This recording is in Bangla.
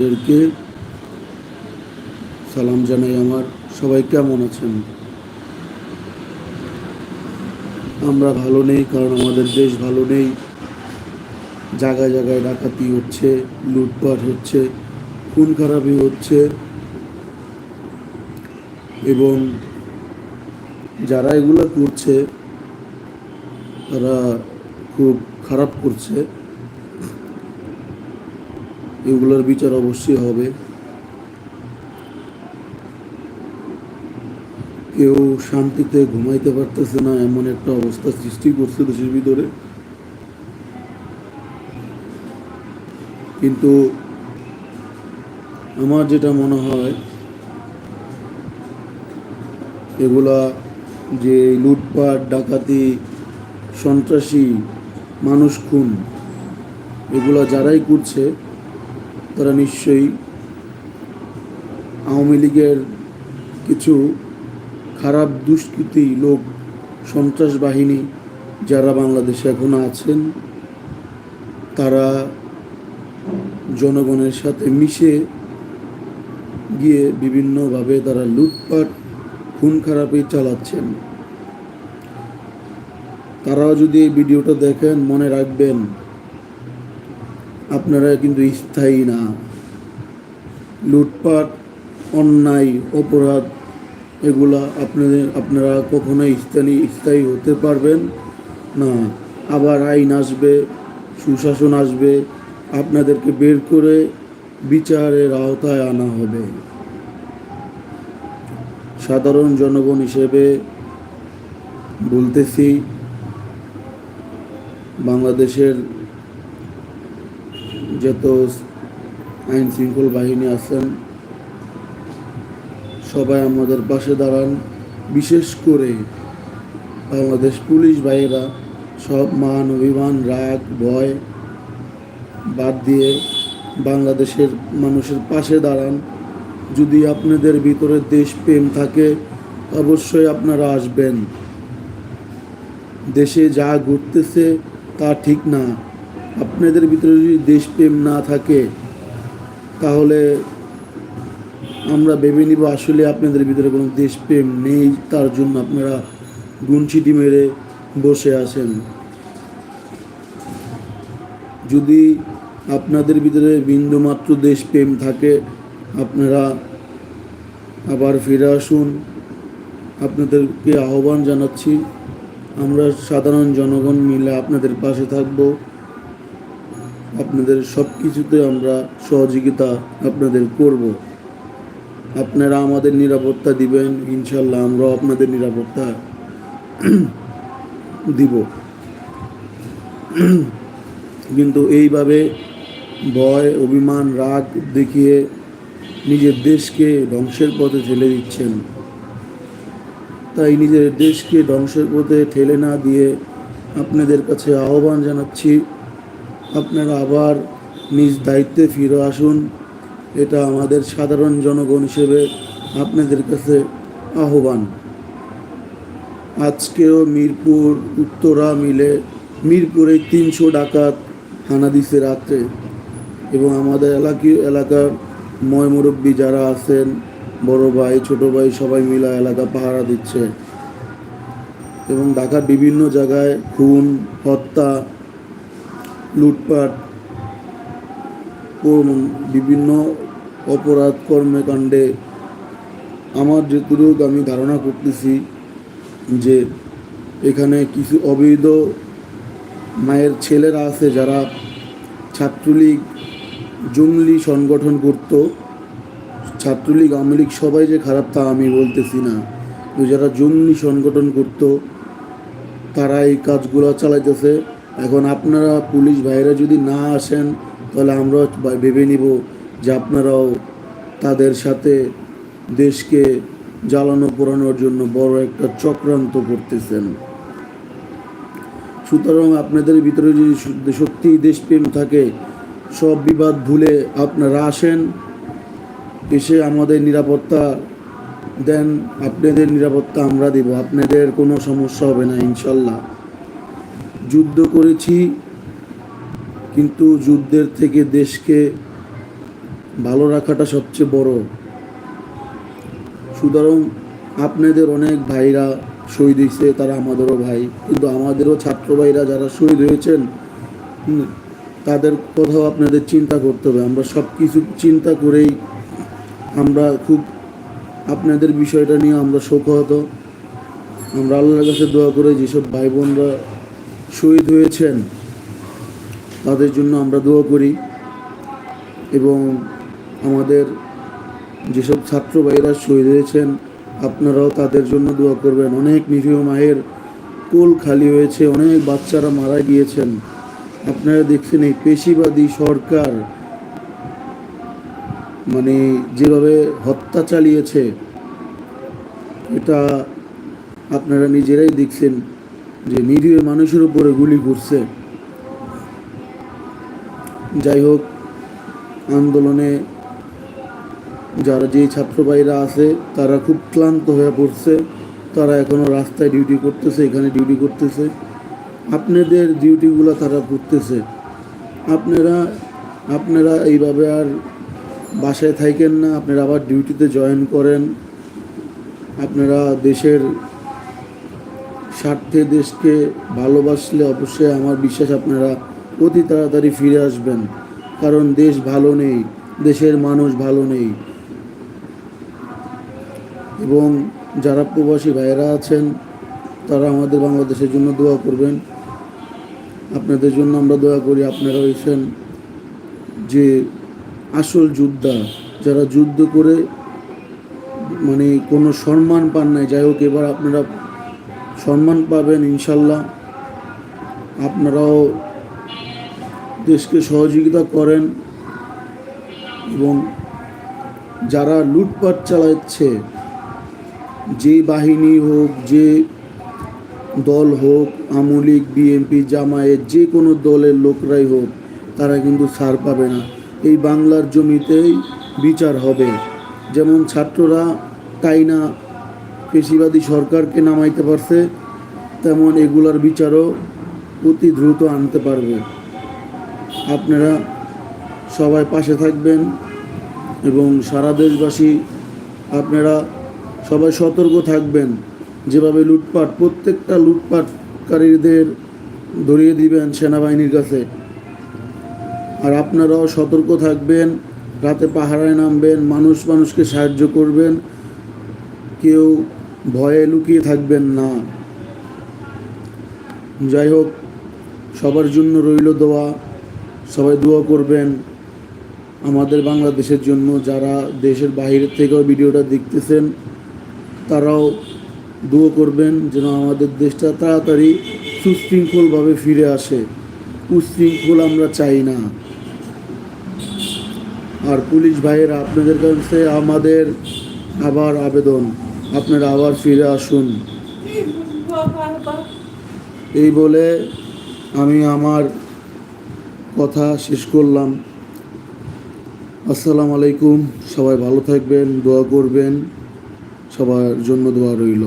এদেরকে সালাম জানাই আমার। সবাই কেমন আছেন? আমরা ভালো নেই, কারণ আমাদের দেশ ভালো নেই। জায়গায় জায়গায় ডাকাতি হচ্ছে, লুটপাট হচ্ছে, খুন খারাপি হচ্ছে। এবং যারা এগুলো করছে, তারা খুব খারাপ করছে। এগুলোর বিচার অবশ্যই হবে। কেউ শান্তিতে ঘুমাইতে পারতেছে না, এমন একটা অবস্থা সৃষ্টি করছে দেশের ভিতরে। কিন্তু আমার যেটা মনে হয়, এগুলা যে লুটপাট, ডাকাতি, সন্ত্রাসী, মানুষ খুন, এগুলা যারাই করছে তারা নিশ্চয়ই আওয়ামী লীগের কিছু খারাপ দুষ্কৃতী লোক, সন্ত্রাস বাহিনী যারা বাংলাদেশে এখনও আছেন, তারা জনগণের সাথে মিশে গিয়ে বিভিন্নভাবে তারা লুটপাট, খুন খারাপই চালাচ্ছেন। তারাও যদি এই ভিডিওটা দেখেন, মনে রাখবেন আপনারা কিন্তু স্থায়ী না। লুটপাট, অন্যায়, অপরাধ, এগুলা আপনাদের, আপনারা কখনোই স্থায়ী স্থায়ী হতে পারবেন না। আবার আইন আসবে, সুশাসন আসবে, আপনাদেরকে বের করে বিচারের আওতায় আনা হবে। সাধারণ জনগণ হিসেবে বলতেছি, বাংলাদেশের যত আইন শৃঙ্খল বাহিনী আছেন, সবাই আমাদের পাশে দাঁড়ান। বিশেষ করে বাংলাদেশ পুলিশ ভাইয়েরা, সব মান, অভিমান, রাগ, ভয় বাদ দিয়ে বাংলাদেশের মানুষের পাশে দাঁড়ান। যদি আপনাদের ভিতরে দেশপ্রেম থাকে, অবশ্যই আপনারা আসবেন। দেশে যা ঘটতেছে তা ঠিক না। আপনাদের ভিতরে যদি দেশপ্রেম না থাকে, তাহলে আমরা ভেবে নিব আসলে আপনাদের ভিতরে কোনো দেশপ্রেম নেই, তার জন্য আপনারা গুনছিটি মেরে বসে আছেন। যদি আপনাদের ভিতরে বিন্দুমাত্র দেশপ্রেম থাকে, আপনারা আবার ফিরে আসুন। আপনাদেরকে আহ্বান জানাচ্ছি, আমরা সাধারণ জনগণ মিলে আপনাদের পাশে থাকব। আপনাদের সব কিছুতে আমরা সহযোগিতা আপনাদের করব। আপনারা আমাদের নিরাপত্তা দিবেন ইনশাল্লাহ আমরাও আপনাদের নিরাপত্তা দিব। কিন্তু এইভাবে ভয়, অভিমান, রাগ দেখিয়ে নিজের দেশকে ধ্বংসের পথে ঠেলে দিচ্ছেন। তাই নিজের দেশকে ধ্বংসের পথে ঠেলে না দিয়ে আপনাদের কাছে আহ্বান জানাচ্ছি। আপনারা আবার নিজ দায়িত্বে ফিরে আসুন। এটা আমাদের সাধারণ জনগণ হিসেবে আপনাদের কাছে আহ্বান। আজকেও মিরপুর, উত্তরা মিলে মিরপুরে তিনশো ডাকাত হানা দিছে রাত্রে এবং আমাদের এলাকি এলাকার ময়মুরব্বী যারা আছেন, বড় ভাই, ছোট ভাই, সবাই মিলে এলাকা পাহারা দিচ্ছে। এবং ঢাকার বিভিন্ন জায়গায় খুন, হত্যা লুটপাট বিভিন্ন অপরাধ কর্মকাণ্ডে আমার যেটুকু আমি ধারণা করতেছি যে এখানে কিছু অবৈধ মায়ের ছেলেরা আছে যারা ছাত্রলীগ, জঙ্গলি সংগঠন করত। ছাত্রলীগ, আওয়ামী লীগ সবাই যে খারাপ তা আমি বলতেছি না। যারা জঙ্গলি সংগঠন করত, তারা এই কাজগুলো চালাইতেছে। এখন আপনারা পুলিশ ভাইরা যদি না আসেন, তাহলে আমরা ভেবে নিব যে আপনারাও তাদের সাথে দেশকে জ্বালানো পোড়ানোর জন্য বড় একটা চক্রান্ত করতেছেন। সুতরাং আপনাদের ভিতরে যদি সত্যিই দেশপ্রেম থাকে, সব বিবাদ ভুলে আপনারা আসেন, এসে আমাদের নিরাপত্তা দেন, আপনাদের নিরাপত্তা আমরা দেব, আপনাদের কোনো সমস্যা হবে না, ইনশাল্লাহ। যুদ্ধ করেছি, কিন্তু যুদ্ধের থেকে দেশকে ভালো রাখাটা সবচেয়ে বড়। সুতরাং আপনাদের অনেক ভাইরা শহীদ হয়েছে, তারা আমাদেরও ভাই, কিন্তু আমাদেরও ছাত্র ভাইরা যারা শহীদ হয়েছেন তাদের কথাও আপনাদের চিন্তা করতে হবে। আমরা সব কিছু চিন্তা করেই আমরা খুব আপনাদের বিষয়টা নিয়ে আমরা শোকহত। আমরা আল্লাহর কাছে দোয়া করে যেসব ভাই বোনরা শহীদ হয়েছেন, তাদের জন্য আমরা দোয়া করি এবং আমাদের যেসব ছাত্র ভাইরা শহীদ হয়েছেন, আপনারাও তাদের জন্য দোয়া করবেন। অনেক নিরীহ মায়ের কোল খালি হয়েছে, অনেক বাচ্চারা মারা গিয়েছেন। আপনারা দেখছেন এই পেশিবাদী সরকার মানে যেভাবে হত্যা চালিয়েছে, এটা আপনারা নিজেরাই দেখছেন। যে নিরীহ মানুষের উপরে গুলি করছে। যাই হোক, আন্দোলনে যারা যে ছাত্র ভাইরা আছে, তারা খুব ক্লান্ত হয়ে পড়ছে। তারা এখনও রাস্তায় ডিউটি করতেছে, এখানে ডিউটি করতেছে। আপনাদের ডিউটিগুলো তারা করতেছে। আপনারা আপনারা এইভাবে আর বাসায় থাকেন না, আপনারা আবার ডিউটিতে জয়েন করেন। আপনারা দেশের স্বার্থে দেশকে ভালোবাসলে অবশ্যই আমার বিশ্বাস আপনারা অতি তাড়াতাড়ি ফিরে আসবেন। কারণ দেশ ভালো নেই, দেশের মানুষ ভালো নেই। এবং যারা প্রবাসী ভাইয়েরা আছেন, তারা আমাদের বাংলাদেশের জন্য দোয়া করবেন। আপনাদের জন্য আমরা দোয়া করি, আপনারা হয়েছেন যে আসল যোদ্ধা। যারা যুদ্ধ করে মানে কোনো সম্মান পান নাই, যাই হোক, এবার আপনারা সম্মান পাবেন ইনশাল্লাহ। আপনারাও দেশকে সহযোগিতা করেন এবং যারা লুটপাট চালাচ্ছে, যে বাহিনী হোক, যে দল হোক আমলিক বিএনপি, জামায়াত, যে কোনো দলের লোকরাই হোক, তারা কিন্তু ছাড় পাবে না। এই বাংলার জমিতেই বিচার হবে। যেমন ছাত্ররা তাই না পেশিবাদী সরকারকে নামাইতে পারছে, তেমন এগুলার বিচারও অতি দ্রুত আনতে পারবে। আপনারা সবাই পাশে থাকবেন এবং সারা দেশবাসী আপনারা সবাই সতর্ক থাকবেন। যেভাবে লুটপাট, প্রত্যেকটা লুটপাটকারীদের ধরিয়ে দিবেন সেনাবাহিনীর কাছে। আর আপনারাও সতর্ক থাকবেন, রাতে পাহারায় নামবেন, মানুষ মানুষকে সাহায্য করবেন, কেউ ভয়ে লুকিয়ে থাকবেন না। যাই হোক সবার জন্য রইল দোয়া। সবাই দোয়া করবেন আমাদের বাংলাদেশের জন্য। যারা দেশের বাইরে থেকেও ভিডিওটা দেখতেছেন, তারাও দোয়া করবেন যেন আমাদের দেশটা তাড়াতাড়ি সুশৃঙ্খলভাবে ফিরে আসে। উশৃঙ্খল আমরা চাই না। আর পুলিশ ভাইয়েরা, আপনাদের কাছে আমাদের আবার আবেদন। আপনারা আবার ফিরে আসুন। এই বলে আমি আমার কথা শেষ করলাম। আসসালামু আলাইকুম, সবাই ভালো থাকবেন, দোয়া করবেন, সবার জন্য দোয়া রইল।